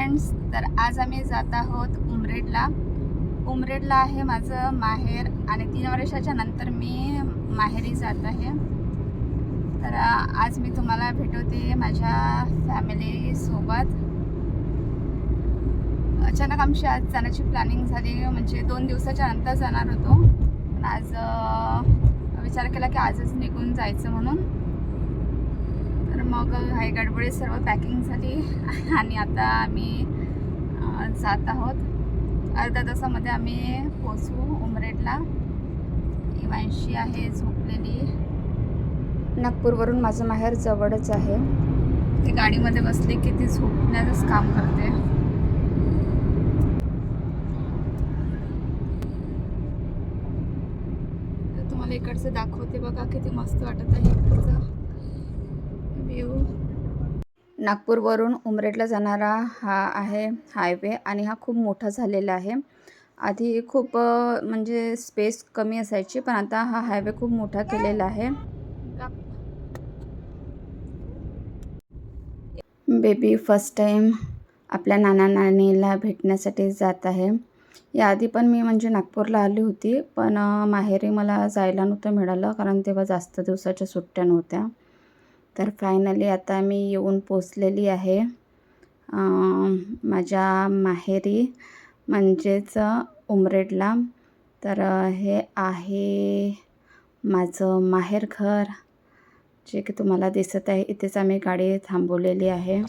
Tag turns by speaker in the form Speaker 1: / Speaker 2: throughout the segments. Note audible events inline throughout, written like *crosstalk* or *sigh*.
Speaker 1: Friends तर आज आम्ही जात आहोत उमरेडला. उमरेडला आहे माझं माहेर आणि तीन वर्षाच्या नंतर मी माहेरी जात आहे. तर आज मी तुम्हाला भेटवते माझ्या फॅमिलीसोबत अचानक आमची आज जाण्याची प्लॅनिंग झाली म्हणजे दोन दिवसाच्या नंतर जाणार होतो. पण आज विचार केला की आजच निघून जायचं म्हणून. मग घाई गडबडीत सर्व पॅकिंग झाली *laughs* आणि आता आम्ही जात आहोत. अर्ध्या तासामध्ये आम्ही पोचू उमरेडला. इवांशी आहे झोपलेली. नागपूरवरून माझं माहेर जवळच आहे. ती गाडीमध्ये बसली की ती झोपण्याचंच काम करते. तर तुम्हाला इकडचं दाखवते बघा किती मस्त वाटत आहे इकडचं. व्ह्यू नागपूरवरून उमरेडला जाणारा हा आहे हायवे आणि हा खूप मोठा झालेला आहे. आधी खूप म्हणजे स्पेस कमी असायची पण आता हा हायवे खूप मोठा केलेला आहे. बेबी फर्स्ट टाईम आपल्या नाना नानीला भेटण्यासाठी जात आहे. याआधी पण मी म्हणजे नागपूरला आली होती पण माहेरी मला जायला नव्हतं मिळालं कारण तेव्हा जास्त दिवसाच्या सुट्ट्या नव्हत्या. तर फायनली आता मी येऊन पोचलेली आहे. माझ्या माहेरी म्हणजेच उमरेडला. तर हे आहे माझं माहेर घर जे की तुम्हाला दिसत आहे. इथेच आम्ही गाडी थांबवलेली आहे.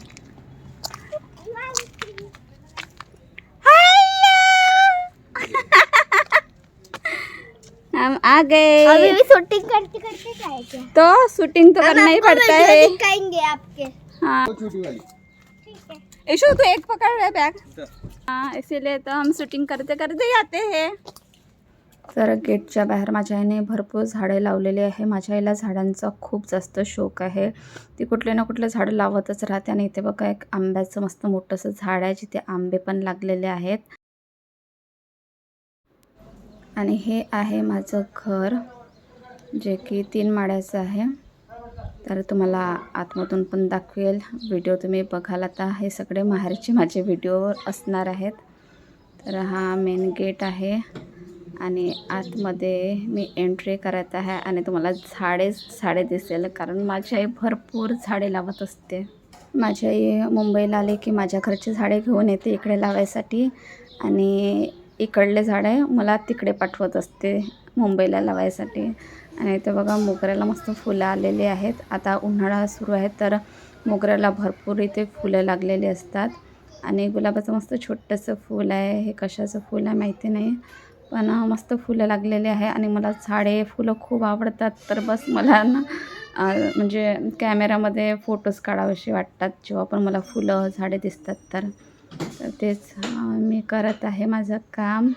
Speaker 1: हम आ गए।
Speaker 2: अभी भी शूटिंग करते करते जाएंगे
Speaker 1: तो शूटिंग तो करना ही पड़ता है।
Speaker 2: दिखाएंगे आपके।
Speaker 1: हाँ।
Speaker 2: ठीक है।
Speaker 1: यशु तू एक पकड़ रहे बैग? हाँ इसीलिए तो हम शूटिंग करते करते जाते हैं। तर गेटच्या बाहेर माझ्या आईने भरपूर झाडे लावलेली आहे. माझ्या आईला झाडांचा खूप जास्त शौक आहे. ती कुठले ना कुठले झाडं लावतच राहते आणि इथे बघा एक आंब्याचं मस्त मोठंसं झाड आहे जिथे आंबे पण लागलेले आहेत. आणि हे आहे माझं घर जे की तीन माळ्याचं आहे. तर तुम्हाला आतमधून पण दाखवेल. व्हिडिओ तुम्ही बघाल आता. हे सगळे माहेरचे माझे व्हिडिओ असणार आहेत. तर हा मेन गेट आहे आणि आतमध्ये मी एंट्री करत आहे आणि तुम्हाला झाडेच झाडे दिसेल कारण माझी आई भरपूर झाडे लावत असते. माझी आई मुंबईला आले की माझ्या घरचे झाडे घेऊन येते इकडे लावायसाठी आणि इकडले झाड आहे. मला तिकडे पाठवत असते मुंबईला लावायसाठी. आणि इथे बघा मोगऱ्याला मस्त फुलं आलेली आहेत. आता उन्हाळा सुरू आहे तर मोगऱ्याला भरपूर इथे फुलं लागलेली असतात. आणि गुलाबाचं मस्त छोटंसं फूल आहे. हे कशाचं फूल आहे माहिती नाही पण मस्त फुलं लागलेली आहे. आणि मला झाडे फुलं खूप आवडतात. तर बस मला ना म्हणजे कॅमेरामध्ये फोटोज काढावेसे वाटतात. जेव्हा पण मला फुलं झाडे दिसतात तर तर तेच मी करत आहे माझं काम.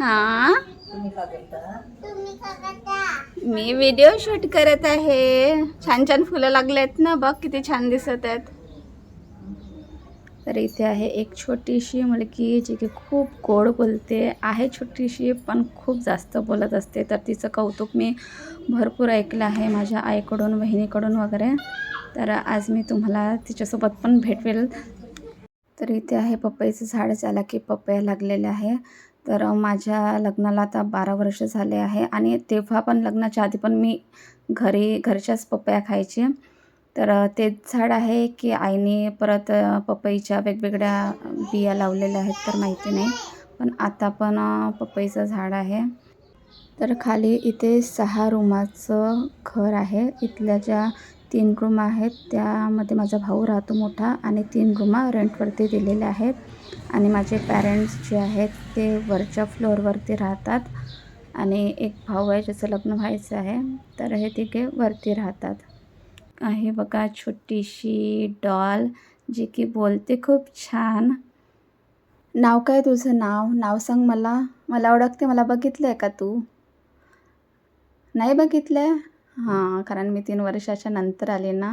Speaker 1: हां? मी व्हिडिओ शूट करत आहे. छान छान फुलं लागले आहेत ना बघ किती छान दिसत आहेत. तर इथे आहे एक छोटीशी मुलगी जी की खूप गोड बोलते. आहे छोटीशी पण खूप जास्त बोलत असते. तर तिचं कौतुक मी भरपूर ऐकलं आहे माझ्या आईकडून बहिणीकडून वगैरे. तर आज मी तुम्हाला तिच्यासोबत पण भेटवेल. तर इथे आहे पपईचं झाड झाला की पपया लागलेले आहे. तर माझ्या लग्नाला आता बारा वर्ष झाले आहे. आणि तेव्हा पण लग्नाच्या आधी पण मी घरी घरच्याच पपया खायची. तर तेच झाड आहे की आईने परत पपईच्या वेगवेगळ्या बिया लावलेल्या आहेत तर माहिती नाही. पण आता पण पपईचं झाड आहे. तर खाली इथे सहा रूमाचं घर आहे. इथल्या ज्या तीन रूम आहेत त्यामध्ये माझा भाऊ राहतो मोठा आणि तीन रूमा रेंटवरती दिलेल्या आहेत. आणि माझे पॅरेंट्स जे आहेत ते वरच्या फ्लोअरवरती राहतात. आणि एक भाऊ आहे ज्याचं लग्न व्हायचं आहे. तर हे तिघे वरती राहतात. आहे बघा छोटीशी डॉल जी की बोलते खूप छान. नाव काय तुझं? नाव नाव सांग मला. मला ओळखते मला बघितलं आहे का तू? नाही बघितलं आहे हां कारण मी तीन वर्षाच्या नंतर आले ना.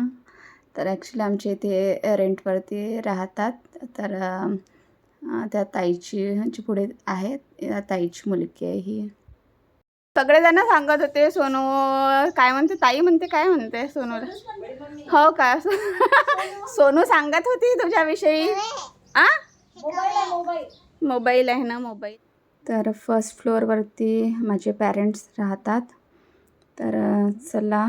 Speaker 1: तर ॲक्च्युली आमच्या इथे रेंटवरती राहतात. तर त्या ताईची जी पुढे आहे ताईची मुलगी आहे ही. सगळेजण सांगत होते सोनू काय म्हणते ताई म्हणते काय म्हणते सोनूला? हो का? सोनू सांगत होती तुझ्याविषयी. आ? मोबाईल आहे ना मोबाईल. तर फर्स्ट फ्लोअरवरती माझे पॅरेंट्स राहतात. तर चला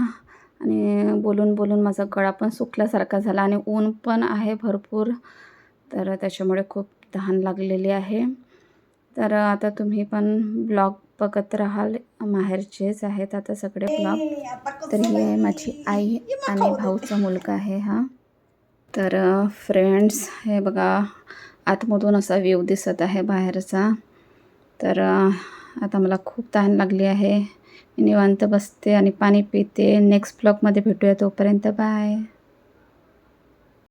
Speaker 1: आणि बोलून बोलून माझा गळा पण सुकल्यासारखा झाला आणि ऊन पण आहे भरपूर. तर त्याच्यामुळे खूप तहान लागलेली आहे. तर आता तुम्ही पण ब्लॉग बघत राहाल. माहेरचेच आहेत आता सगळे ब्लॉग तर ही आहे माझी आई आणि भाऊचा मुलगा आहे हा. तर फ्रेंड्स हे बघा आतमधून असा व्ह्यू दिसत आहे बाहेरचा. तर आता मला खूप तहान लागली आहे. मी निवांत बसते आणि पाणी पिते. नेक्स्ट ब्लॉगमध्ये भेटूया तोपर्यंत. बाय